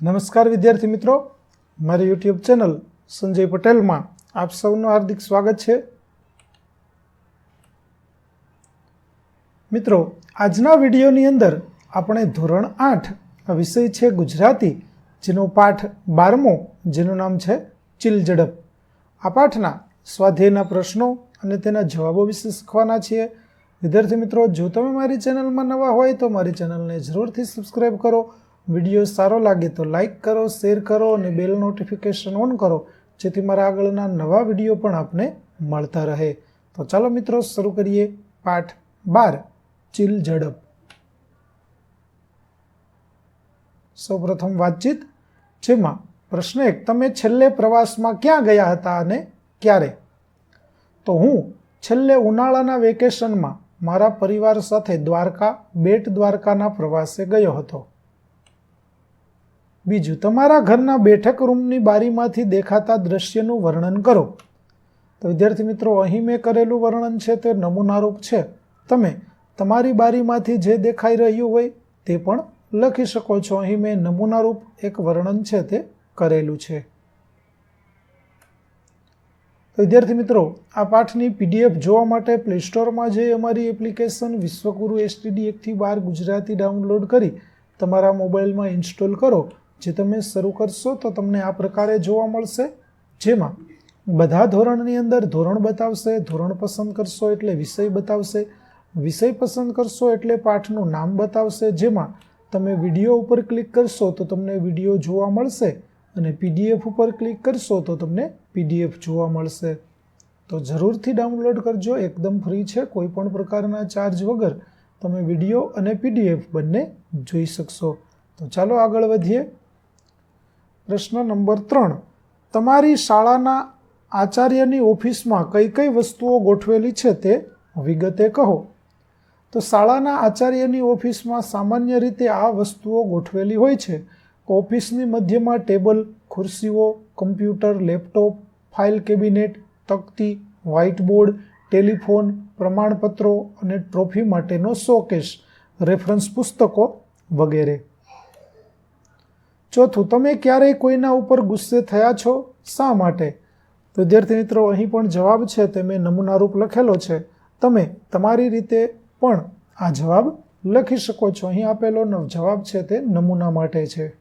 નમસ્કાર વિદ્યાર્થી મિત્રો. મારી યુટ્યુબ ચેનલ સંજય પટેલમાં આપ સૌનું હાર્દિક સ્વાગત છે. મિત્રો, આજના વિડીયોની અંદર આપણે ધોરણ આઠ વિષય છે ગુજરાતી, જેનો પાઠ બારમો, જેનું નામ છે ચિલઝડપ. આ પાઠના સ્વાધ્યાયના પ્રશ્નો અને તેના જવાબો વિશે શીખવાના છીએ. વિદ્યાર્થી મિત્રો, જો તમે મારી ચેનલમાં નવા હોય તો મારી ચેનલને જરૂરથી સબસ્ક્રાઈબ કરો વીડિયો સારો લાગે તો લાઇક કરો, શેર કરો અને બેલ નોટિફિકેશન ઓન કરો, જેથી મારા આગળના નવા વીડિયો પણ આપને મળતા રહે. તો ચાલો મિત્રો, શરૂ કરીએ પાઠ બાર, ચીલ ઝડપ. સૌપ્રથમ વાતચીત, જેમાં પ્રશ્ન એક, તમે છેલ્લે પ્રવાસમાં ક્યાં ગયા હતા અને ક્યારે? તો હું છેલ્લે ઉનાળાના વેકેશનમાં મારા પરિવાર સાથે દ્વારકા, બેટ દ્વારકાના પ્રવાસે ગયો હતો. બીજું, તમારા ઘરના બેઠક રૂમની બારીમાંથી દેખાતા દ્રશ્યનું વર્ણન કરો. તો વિદ્યાર્થી મિત્રો, અહીં મેં કરેલું વર્ણન છે, તે નમૂનારૂપ છે. તમે તમારી બારીમાંથી જે દેખાઈ રહ્યું હોય તે પણ લખી શકો છો. અહીં મેં નમૂનારૂપ એક વર્ણન છે, તે કરેલું છે. વિદ્યાર્થી મિત્રો, આ પાઠની પીડીએફ જોવા માટે પ્લે સ્ટોરમાં જઈ અમારી એપ્લિકેશન વિશ્વગુરુ એસટીડી એકથી બાર ગુજરાતી ડાઉનલોડ કરી તમારા મોબાઈલમાં ઇન્સ્ટોલ કરો. જે તમે શરૂ કરશો તો તમને આ પ્રકારે જોવા મળશે. જેમાં બધા ધોરણની અંદર ધોરણ બતાવશે, ધોરણ પસંદ કરશો એટલે વિષય બતાવશે. વિષય પસંદ કરશો એટલે પાઠનું નામ બતાવશે. જેમાં તમે વીડિયો ઉપર ક્લિક કરશો તો તમને વીડિયો જોવા મળશે અને પીડીએફ ઉપર ક્લિક કરશો તો તમને પીડીએફ જોવા મળશે. તો જરૂરથી ડાઉનલોડ કરજો. એકદમ ફ્રી છે. કોઈ પણ પ્રકારના ચાર્જ વગર તમે વીડિયો અને પીડીએફ બંને જોઈ શકશો. તો ચાલો આગળ વધીએ. પ્રશ્ન નંબર ત્રણ. તમારી શાળાના આચાર્યની ઓફિસમાં કઈ કઈ વસ્તુઓ ગોઠવેલી છે તે વિગતે કહો. તો શાળાના આચાર્યની ઓફિસમાં સામાન્ય રીતે આ વસ્તુઓ ગોઠવેલી હોય છે. ઓફિસની મધ્યમાં ટેબલ, ખુરશીઓ, કમ્પ્યુટર, લેપટોપ, ફાઇલ કેબિનેટ, તકતી વ્હાઇટ બોર્ડ ટેલિફોન, પ્રમાણપત્રો અને ટ્રોફી માટેનો શોકેસ, રેફરન્સ પુસ્તકો વગેરે. ચોથું, તમે ક્યારેય કોઈના ઉપર ગુસ્સે થયા છો? શા માટે? વિદ્યાર્થી મિત્રો, અહીં પણ જવાબ છે, તે મેં નમૂનારૂપ લખેલો છે. તમે તમારી રીતે પણ આ જવાબ લખી શકો છો. અહીં આપેલો જવાબ છે, તે નમૂના માટે છે.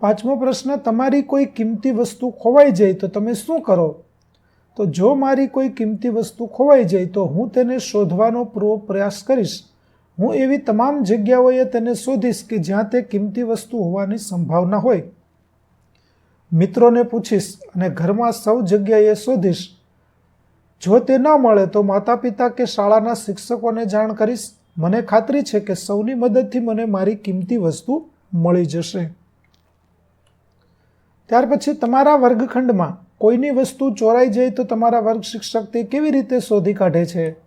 પાંચમો પ્રશ્ન, તમારી કોઈ કિંમતી વસ્તુ ખોવાઈ જાય તો તમે શું કરો? તો જો મારી કોઈ કિંમતી વસ્તુ ખોવાઈ જાય તો હું તેને શોધવાનો પૂરો પ્રયાસ કરીશ. હું એવી તમામ જગ્યાઓએ તેને શોધીશ કે જ્યાં તે કિંમતી વસ્તુ હોવાની સંભાવના હોય. મિત્રોને પૂછીશ અને ઘરમાં સૌ જગ્યાએ શોધીશ. જો તે ન મળે તો માતા પિતા કે શાળાના શિક્ષકોને જાણ કરીશ. મને ખાતરી છે કે સૌની મદદથી મને મારી કિંમતી વસ્તુ મળી જશે. ત્યાર પછી તમારા વર્ગખંડમાં કોઈની વસ્તુ ચોરાઈ જાય તો તમારા વર્ગ શિક્ષક તે કેવી રીતે શોધી કાઢે છે?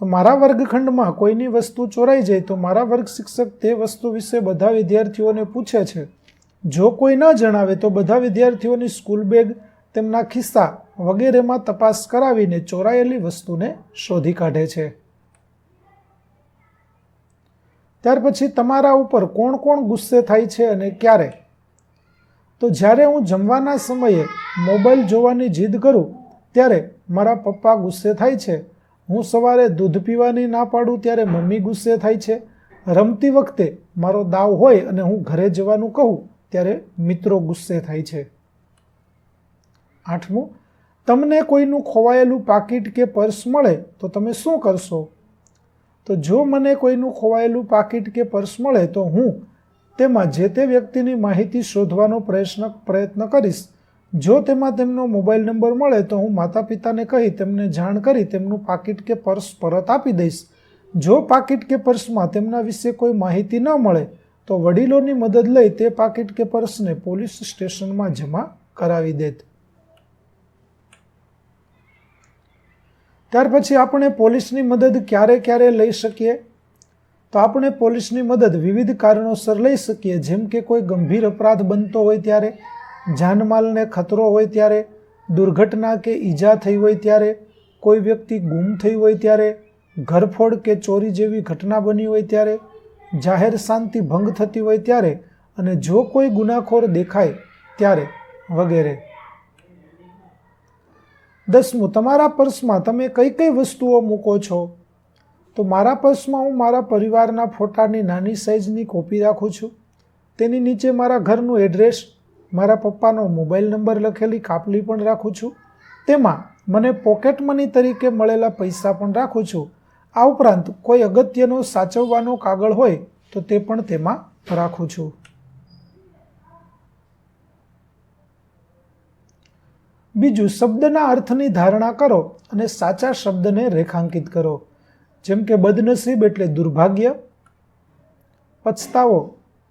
તો મારા વર્ગખંડમાં કોઈની વસ્તુ ચોરાઈ જાય તો મારા વર્ગ શિક્ષક તે વસ્તુ વિશે બધા વિદ્યાર્થીઓને પૂછે છે. જો કોઈ ન જણાવે તો બધા વિદ્યાર્થીઓની સ્કૂલ બેગ, તેમના ખિસ્સા વગેરેમાં તપાસ કરાવીને ચોરાયેલી વસ્તુને શોધી કાઢે છે. ત્યાર પછી તમારા ઉપર કોણ કોણ ગુસ્સે થાય છે અને ક્યારે? તો જ્યારે હું જમવાના સમયે મોબાઈલ જોવાની જીદ કરું, ત્યારે મારા પપ્પા ગુસ્સે થાય છે હું સવારે દૂધ પીવાની ના પાડું ત્યારે મમ્મી ગુસ્સે થાય છે. રમતી વખતે મારો દાવ હોય અને હું ઘરે જવાનું કહું ત્યારે મિત્રો ગુસ્સે થાય છે. આઠમું, તમને કોઈનું ખોવાયેલું પાકીટ કે પર્સ મળે તો તમે શું કરશો? તો જો મને કોઈનું ખોવાયેલું પાકીટ કે પર્સ મળે તો હું તેમાં જે તે વ્યક્તિની માહિતી શોધવાનો પ્રયત્ન પ્રયત્ન કરીશ જો તેમાં તેમનો મોબાઈલ નંબર મળે તો હું માતા પિતાને કહી તેમને જાણ કરી તેમનું પાકીટ કે પર્સ પરત આપી દઈશ. જો પાકીટ કે પર્સમાં તેમના વિશે કોઈ માહિતી ન મળે, તો વડીલોની મદદ લઈ તે પાકીટ કે પર્સને પોલીસ સ્ટેશનમાં જમા કરાવી દેત. ત્યાર પછી આપણે પોલીસની મદદ ક્યારે ક્યારે લઈ શકીએ? તો આપણે પોલીસની મદદ વિવિધ કારણોસર લઈ શકીએ, જેમ કે કોઈ ગંભીર અપરાધ બનતો હોય ત્યારે. જાનમાલને ખતરો હોય ત્યારે, દુર્ઘટના કે ઈજા થઈ હોય ત્યારે, કોઈ વ્યક્તિ ગુમ થઈ હોય ત્યારે, ઘરફોડ કે ચોરી જેવી ઘટના બની હોય ત્યારે, જાહેર શાંતિ ભંગ થતી હોય ત્યારે અને જો કોઈ ગુનાખોર દેખાય ત્યારે વગેરે. દસમું, તમારા પર્સમાં તમે કઈ કઈ વસ્તુઓ મૂકો છો? તો મારા પર્સમાં હું મારા પરિવારના ફોટાની નાની સાઇઝની કોપી રાખું છું. તેની નીચે મારા ઘરનું એડ્રેસ મારા પપ્પાનો મોબાઈલ નંબર લખેલી કાપલી પણ રાખું છું. તેમાં મને પોકેટ મની તરીકે મળેલા પૈસા પણ રાખું છું. આ ઉપરાંત કોઈ અગત્યનો સાચવવાનો કાગળ હોય તો તે પણ તેમાં રાખું છું. બીજું, શબ્દના અર્થની ધારણા કરો અને સાચા શબ્દને રેખાંકિત કરો. જેમ કે બદનસીબ એટલે દુર્ભાગ્ય, પછતાવો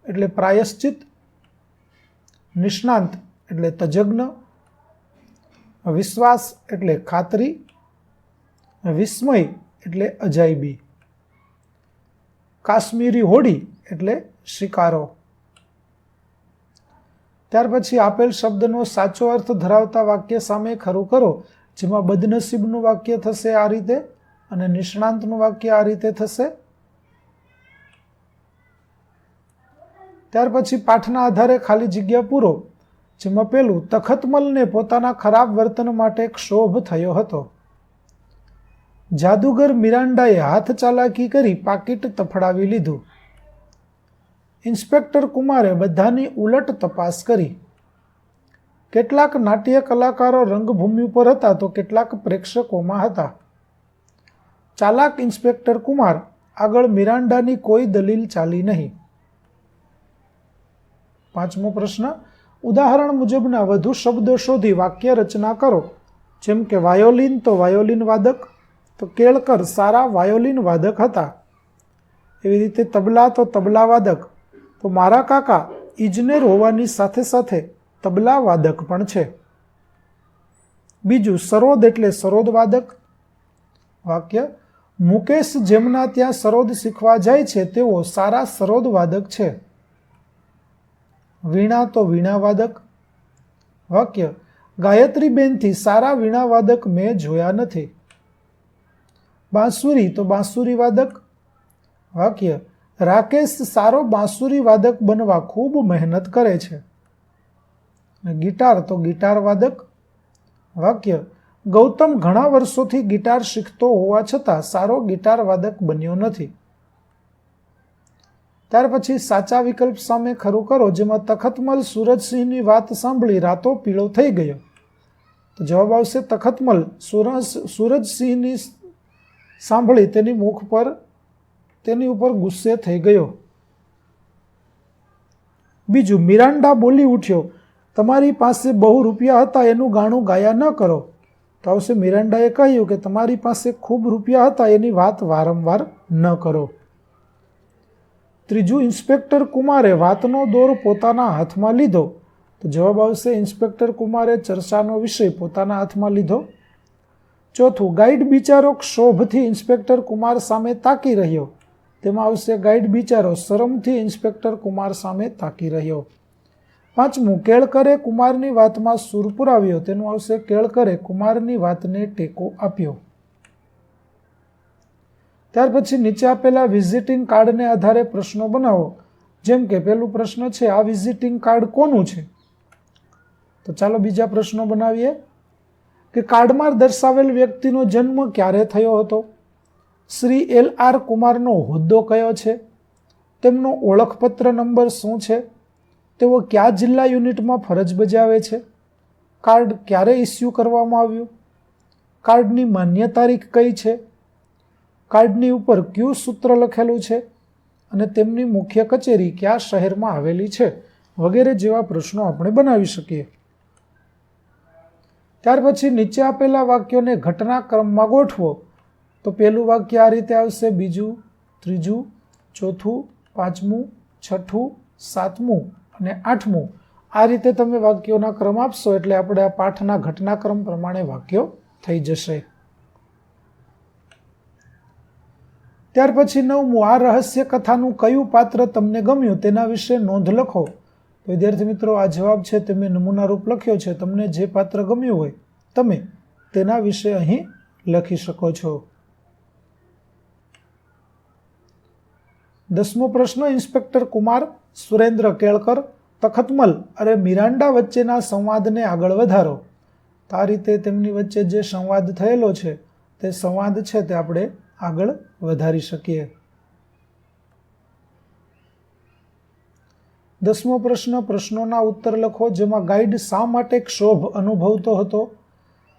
એટલે પ્રાયશ્ચિત નિષ્ણાંત એટલે તજજ્ઞ, વિશ્વાસ એટલે ખાતરી, વિસ્મય એટલે અજાયબી. કાશ્મીરી હોડી એટલે શિકારો. ત્યાર પછી આપેલ શબ્દનો સાચો અર્થ ધરાવતા વાક્ય સામે ખરું કરો, જેમાં બદનસીબનું વાક્ય થશે આ રીતે અને નિષ્ણાંતનું વાક્ય આ રીતે થશે. ત્યાર પછી પાઠના આધારે ખાલી જગ્યા પૂરો, જેમાં પેલું તખતમલને પોતાના ખરાબ વર્તન માટે ક્ષોભ થયો હતો. જાદુગર મિરાન્ડાએ હાથ ચાલાકી કરી પાકીટ તફડાવી લીધું. ઇન્સ્પેક્ટર કુમારે બધાની ઉલટ તપાસ કરી. કેટલાક નાટ્ય કલાકારો રંગભૂમિ ઉપર હતા તો કેટલાક પ્રેક્ષકોમાં હતા. ચાલાક ઇન્સ્પેક્ટર કુમાર આગળ મિરાન્ડાની કોઈ દલીલ ચાલી નહીં. પાંચમો પ્રશ્ન, ઉદાહરણ મુજબના વધુ શબ્દો શોધી વાક્ય રચના કરો. જેમ કે, વાયોલિન તો વાયોલિન વાદક, તો કેળકર સારા વાયોલિન વાદક હતા. એવી રીતે, તબલા તો તબલા વાદક, તો મારા કાકા ઇજનેર હોવાની સાથે સાથે તબલા વાદક પણ છે. બીજું, સરોદ એટલે સરોદ વાદક. વાક્ય, મુકેશ જેમના ત્યાં સરોદ શીખવા જાય છે, તેઓ સારા સરોદ વાદક છે. વીણા તો વીણા વાદક વાક્ય, ગાયત્રીબેનથી સારા વીણા વાદક મેં જોયા નથી. બાંસુરી તો બાંસુરી વાદક વાક્ય, રાકેશ સારો બાંસુરી વાદક બનવા ખૂબ મહેનત કરે છે. ગિટાર તો ગિટાર વાદક વાક્ય, ગૌતમ ઘણા વર્ષોથી ગિટાર શીખતો હોવા છતાં સારો ગિટાર વાદક બન્યો નથી. ત્યાર પછી સાચા વિકલ્પ સામે ખરું કરો, જેમાં તખતમલ સુરજસિંહની વાત સાંભળી રાતો પીળો થઈ ગયો. તો જવાબ આવશે તખતમલ. સુરજ, સુરજસિંહની સાંભળી તેની મુખ પર, તેની ઉપર ગુસ્સે થઈ ગયો. બીજું મિરાન્ડા બોલી ઉઠ્યો, તમારી પાસે બહુ રૂપિયા હતા, એનું ગાણું ગાયા ન કરો. તો આવશે મિરાન્ડાએ કહ્યું કે, તમારી પાસે ખૂબ રૂપિયા હતા, એની વાત વારંવાર ન કરો. ત્રીજું, ઇન્સ્પેક્ટર કુમારે વાતનો દોર પોતાના હાથમાં લીધો. તો જવાબ આવશે, ઇન્સ્પેક્ટર કુમારે ચર્ચાનો વિષય પોતાના હાથમાં લીધો. ચોથું, ગાઈડ બિચારો ક્ષોભથી ઇન્સ્પેક્ટર કુમાર સામે તાકી રહ્યો. તેમાં આવશે, ગાઈડ બિચારો શરમથી ઇન્સ્પેક્ટર કુમાર સામે તાકી રહ્યો. પાંચમું, કેળકરે કુમારની વાતમાં સૂર પુરાવ્યો. તેનું આવશે, કેળકરે કુમારની વાતને ટેકો આપ્યો. ત્યાર પછી નીચે આપેલા વિઝિટિંગ કાર્ડને આધારે પ્રશ્નો બનાવો. જેમ કે પેલું પ્રશ્ન છે, આ વિઝિટિંગ કાર્ડ કોનું છે? તો ચાલો બીજા પ્રશ્નો બનાવીએ. કે કાર્ડમાં દર્શાવેલ વ્યક્તિનો જન્મ ક્યારે થયો હતો? શ્રી એલ આર કુમારનો હોદ્દો કયો છે? તેમનો ઓળખપત્ર નંબર શું છે? તેઓ કયા જિલ્લા યુનિટમાં ફરજ બજાવે છે? કાર્ડ ક્યારે ઇસ્યુ કરવામાં આવ્યું? કાર્ડની માન્ય તારીખ કઈ છે? કાર્ડની ઉપર કયું સૂત્ર લખેલું છે? અને તેમની મુખ્ય કચેરી કયા શહેરમાં આવેલી છે? વગેરે જેવા પ્રશ્નો આપણે બનાવી શકીએ. ત્યાર પછી નીચે આપેલા વાક્યોને ઘટનાક્રમમાં ગોઠવો. તો પહેલું વાક્ય આ રીતે આવશે. બીજું, ત્રીજું, ચોથું, પાંચમું, છઠ્ઠું, સાતમું અને આઠમું. આ રીતે તમે વાક્યોના ક્રમ આપશો એટલે આપણે આ પાઠના ઘટનાક્રમ પ્રમાણે વાક્યો થઈ જશે. ત્યાર પછી નવમું, આ રહસ્ય કથાનું કયું પાત્ર તમને ગમ્યું તેના વિશે નોંધ લખો. તો વિદ્યાર્થી મિત્રો, આ જવાબ છે તે મેં નમૂનારૂપ લખ્યો છે. તમને જે પાત્ર ગમ્યું હોય તમે તેના વિશે અહીં લખી શકો છો. દસમો પ્રશ્ન, ઇન્સ્પેક્ટર કુમાર સુરેન્દ્ર કેળકર, તખતમલ અને મિરાન્ડા વચ્ચેના સંવાદને આગળ વધારો. આ રીતે તેમની વચ્ચે જે સંવાદ થયેલો છે તે સંવાદ છે તે આપણે આગળ વધારી શકીએ. દસમો પ્રશ્ન, પ્રશ્નોના ઉત્તર લખો, જેમાં ગાઈડ શા માટે ક્ષોભ અનુભવતો હતો?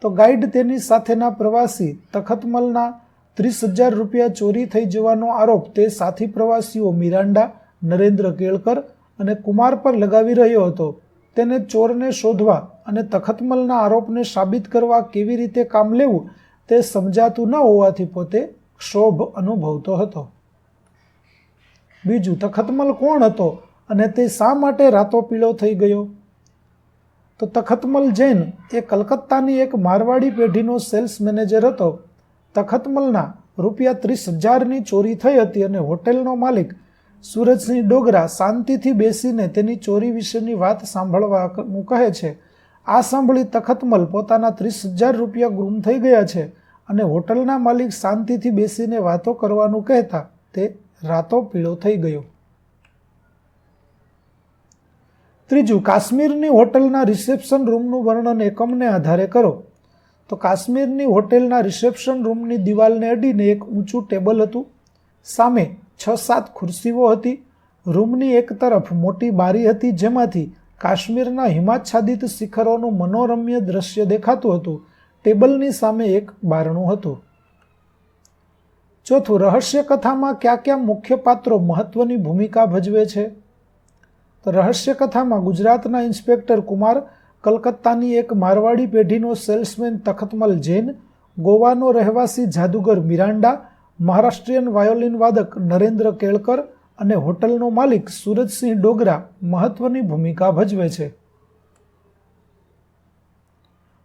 તો ગાઈડ તેની સાથેના પ્રવાસી તખતમલના ત્રીસ હજાર રૂપિયા ચોરી થઈ જવાનો આરોપ તે સાથી પ્રવાસીઓ મિરાન્ડા નરેન્દ્ર કેળકર અને કુમાર પર લગાવી રહ્યો હતો. તેને ચોરને શોધવા અને તખતમલના આરોપને સાબિત કરવા કેવી રીતે કામ લેવું તે સમજાતું ન હોવાથી પોતે ક્ષોભ અનુભવતો હતો. બીજું, તખતમલ કોણ હતો અને તે શા માટે રાતો પીળો થઈ ગયો? તો તખતમલ જૈન એ કલકત્તાની એક મારવાડી પેઢીનો સેલ્સ મેનેજર હતો. તખતમલના રૂપિયા ત્રીસ હજારની ચોરી થઈ હતી અને હોટેલનો માલિક સુરજસિંહ ડોગરા શાંતિથી બેસીને તેની ચોરી વિશેની વાત સાંભળવાનું કહે છે. આ સાંભળી તખતમલ પોતાના ત્રીસ હજાર રૂપિયા ગુમ થઈ ગયા છે. અને હોટલના માલિક શાંતિથી બેસીને વાતો કરવાનું કહેતા તે રાતો પીળો થઈ ગયો. ત્રીજું, કાશ્મીરની હોટલના રિસેપ્શન રૂમનું વર્ણન એકમને આધારે કરો. તો કાશ્મીરની હોટેલના રિસેપ્શન રૂમની દિવાલને અડીને એક ઊંચું ટેબલ હતું. સામે છ સાત ખુરશીઓ હતી. રૂમની એક તરફ મોટી બારી હતી જેમાંથી કાશ્મીરના હિમાચ્છાદિત શિખરોનું મનોરમ્ય દ્રશ્ય દેખાતું હતું. ટેબલની સામે એક બારણું હતું. ચોથું, રહસ્ય કથામાં કયા ક્યાં મુખ્ય પાત્રો મહત્વની ભૂમિકા ભજવે છે? તો રહસ્ય કથામાં ગુજરાતના ઇન્સ્પેક્ટર કુમાર કલકત્તાની એક મારવાડી પેઢીનો સેલ્સમેન તખતમલ જૈન, ગોવાનો રહેવાસી જાદુગર મિરાન્ડા મહારાષ્ટ્રીયન વાયોલિન વાદક નરેન્દ્ર કેળકર અને હોટલનો માલિક સુરજસિંહ ડોગરા મહત્વની ભૂમિકા ભજવે છે.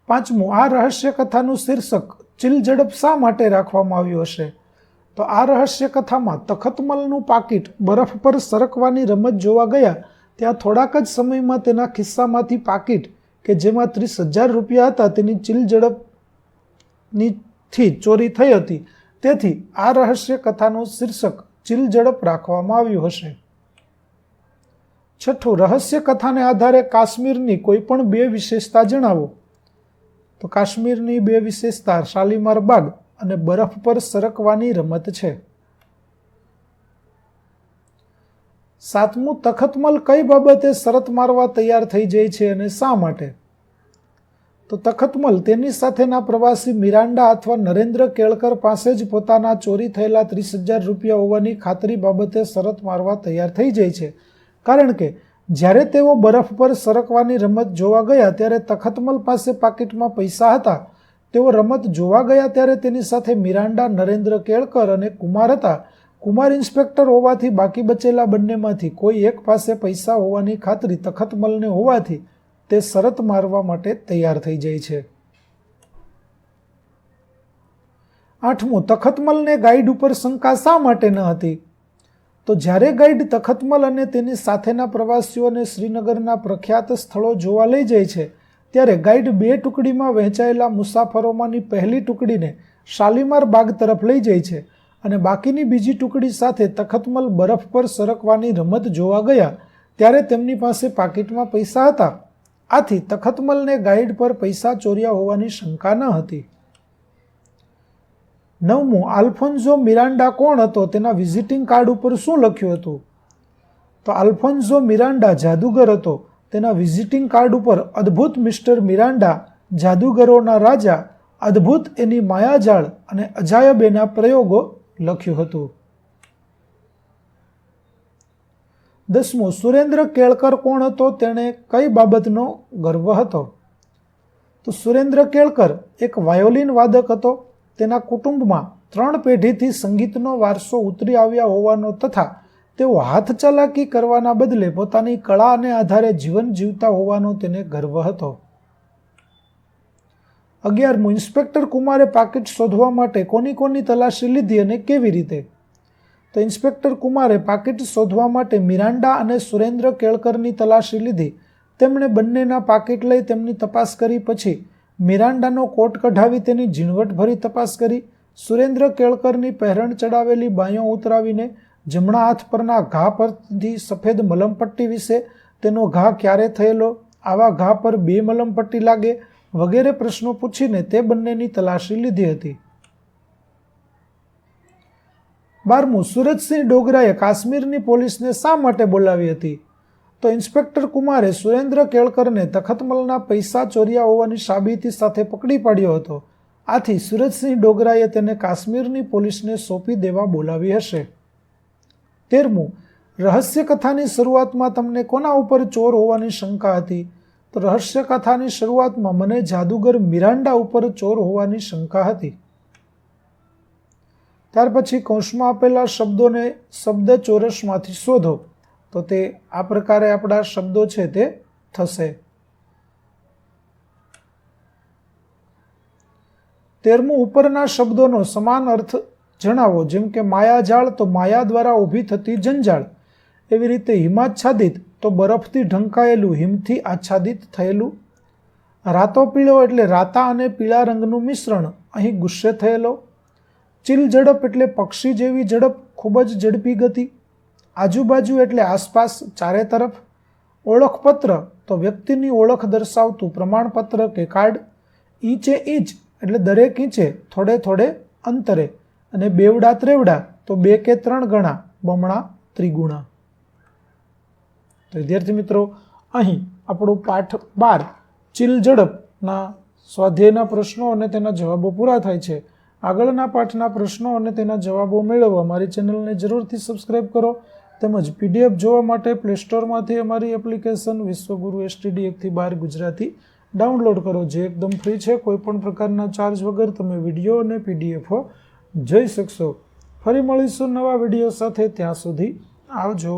પાંચમું, આ રહસ્ય કથાનું શીર્ષક ચિલઝડપ શા માટે રાખવામાં આવ્યું હશે? તો આ રહસ્ય કથામાં તખતમલનું પાકીટ બરફ પર સરકવાની રમત જોવા ગયા, ત્યાં થોડાક જ સમયમાં તેના ખિસ્સામાંથી પાકીટ, કે જેમાં ત્રીસ હજાર રૂપિયા હતા, તેની ચિલઝડપનીથી ચોરી થઈ હતી. તેથી આ રહસ્ય કથાનું શીર્ષક ચિલઝડપ રાખવામાં આવ્યું હશે. છઠ્ઠું, રહસ્ય કથાને આધારે કાશ્મીરની કોઈ પણ બે વિશેષતા જણાવો. તો કાશ્મીરની બે વિશેષતા શાલીમાર બાગ અને બરફ પર સરકવાની રમત છે. સાતમું તખતમલ કઈ બાબતે શરત મારવા તૈયાર થઈ જાય છે અને શા માટે? તો તખતમલ તેની સાથેના પ્રવાસી મિરાન્ડા અથવા નરેન્દ્ર કેળકર પાસે જ પોતાના ચોરી થયેલા ત્રીસ હજાર રૂપિયા હોવાની ખાતરી બાબતે શરત મારવા તૈયાર થઈ જાય છે. કારણ કે જ્યારે તેઓ બરફ પર સરકવાની રમત જોવા ગયા ત્યારે તખતમલ પાસે પાકીટમાં પૈસા હતા. તેઓ રમત જોવા ગયા ત્યારે તેની સાથે મિરાન્ડા નરેન્દ્ર કેળકર અને કુમાર હતા. કુમાર ઇન્સ્પેક્ટર હોવાથી બાકી બચેલા બંનેમાંથી કોઈ એક પાસે પૈસા હોવાની ખાતરી તખતમલને હોવાથી તે શરત મારવા માટે તૈયાર થઈ જાય છે. આઠમું, તખતમલને ગાઈડ ઉપર શંકા શા માટે ન હતી? તો જ્યારે ગાઈડ તખતમલ અને તેની સાથેના પ્રવાસીઓને શ્રીનગરના પ્રખ્યાત સ્થળો જોવા લઈ જાય છે, ત્યારે ગાઈડ બે ટુકડીમાં વહેંચાયેલા મુસાફરોમાંની પહેલી ટુકડીને શાલીમાર બાગ તરફ લઈ જાય છે અને બાકીની બીજી ટુકડી સાથે તખતમલ બરફ પર સરકવાની રમત જોવા ગયા, ત્યારે તેમની પાસે પાકીટમાં પૈસા હતા. આથી તખતમલને ગાઈડ પર પૈસા ચોર્યા હોવાની શંકા ન હતી. નવમું, આલ્ફોન્ઝો મિરાન્ડા કોણ હતો? તેના વિઝિટિંગ કાર્ડ ઉપર શું લખ્યું હતું? તો આલ્ફોન્ઝો મિરાન્ડા જાદુગર હતો. તેના વિઝિટિંગ કાર્ડ ઉપર, અદ્ભુત મિસ્ટર મિરાન્ડા જાદુગરોના રાજા, અદ્ભુત એની માયાજાળ અને અજાયબ એના પ્રયોગો લખ્યું હતું. દસમું, સુરેન્દ્ર કેળકર કોણ હતો? તેણે કઈ બાબતનો ગર્વ હતો? તો સુરેન્દ્ર કેળકર એક વાયોલિન વાદક હતો. તેના કુટુંબમાં ત્રણ પેઢીથી સંગીતનો વારસો ઉતરી આવ્યા હોવાનો તથા તેઓ હાથ ચલાકી કરવાના બદલે પોતાની કળાને આધારે જીવન જીવતા હોવાનો તેને ગર્વ હતો. અગિયારમું, ઇન્સ્પેક્ટર કુમારે પાકીટ શોધવા માટે કોની કોની તલાશી લીધી અને કેવી રીતે? તો ઇન્સ્પેક્ટર કુમારે પાકીટ શોધવા માટે મિરાન્ડા અને સુરેન્દ્ર કેળકરની તલાશી લીધી. તેમણે બંનેના પાકીટ લઈ તેમની તપાસ કરી. પછી મિરાન્ડાનો કોટ કઢાવી તેની ઝીણવટભરી તપાસ કરી સુરેન્દ્ર કેળકરની પહેરણ ચડાવેલી બાંયો ઉતરાવીને જમણા હાથ પરના ઘા પરથી સફેદ મલમપટ્ટી વિશે તેનો ઘા ક્યારે થયેલો, આવા ઘા પર બે મલમપટ્ટી લાગે વગેરે પ્રશ્નો પૂછીને તે બંનેની તલાશી લીધી હતી. બારમું, સુરજસિંહ ડોગરાએ કાશ્મીરની પોલીસને શા માટે બોલાવી હતી? તો ઇન્સ્પેક્ટર કુમારે સુરેન્દ્ર કેળકરને તખતમલના પૈસા ચોર્યા હોવાની સાબિતી સાથે પકડી પાડ્યો હતો. આથી સુરજસિંહ ડોગરાએ તેને કાશ્મીરની પોલીસને સોંપી દેવા બોલાવી હશે. તેરમું રહસ્યકથાની શરૂઆતમાં તમને કોના ઉપર ચોર હોવાની શંકા હતી? તો રહસ્યકથાની શરૂઆતમાં મને જાદુગર મિરાન્ડા ઉપર ચોર હોવાની શંકા હતી. ત્યાર પછી કૌંસમાં આપેલા શબ્દોને શબ્દ ચોરસમાંથી શોધો. તો તે આ પ્રકારે આપણા શબ્દો છે તે થશે. તેરમું ઉપરના શબ્દોનો સમાન અર્થ જણાવો, જેમ કે માયાજાળ તો માયા દ્વારા ઊભી થતી જંજાળ. એવી રીતે હિમાચ્છાદિત તો બરફથી ઢંકાયેલું, હિમથી આચ્છાદિત થયેલું. રાતો પીળો એટલે રાતા અને પીળા રંગનું મિશ્રણ, અહીં ગુસ્સે થયેલો. ચીલ ઝડપ એટલે પક્ષી જેવી ઝડપ, ખૂબ જ ઝડપી ગતિ. આજુબાજુ એટલે આસપાસ ચારે તરફ ઓળખપત્ર, તો વ્યક્તિની ઓળખ દર્શાવતું પ્રમાણપત્ર કે કાર્ડ, ઈંચે ઈંચ એટલે દરેક ઈંચે થોડે થોડે અંતરે અને બેવડા ત્રેવડા, તો બે કે ત્રણ ગણા, બમણા ત્રિગુણા. વિદ્યાર્થી મિત્રો, અહીં આપણું પાઠ બાર, ચીલ ઝડપના સ્વાધ્યાયના પ્રશ્નો અને તેના જવાબો પૂરા થાય છે. આગળના પાઠના પ્રશ્નો અને તેના જવાબો મેળવવા મારી ચેનલને જરૂરથી સબસ્ક્રાઇબ કરો તેમજ પીડીએફ જોવા માટે પ્લે સ્ટોરમાંથી અમારી એપ્લિકેશન વિશ્વગુરુ એસટીડી એકથી બાર ગુજરાતી ડાઉનલોડ કરો, જે એકદમ ફ્રી છે. કોઈપણ પ્રકારના ચાર્જ વગર તમે વીડિયો અને પીડીએફો જોઈ શકશો. ફરી મળીશું નવા વીડિયો સાથે. ત્યાં સુધી આવજો.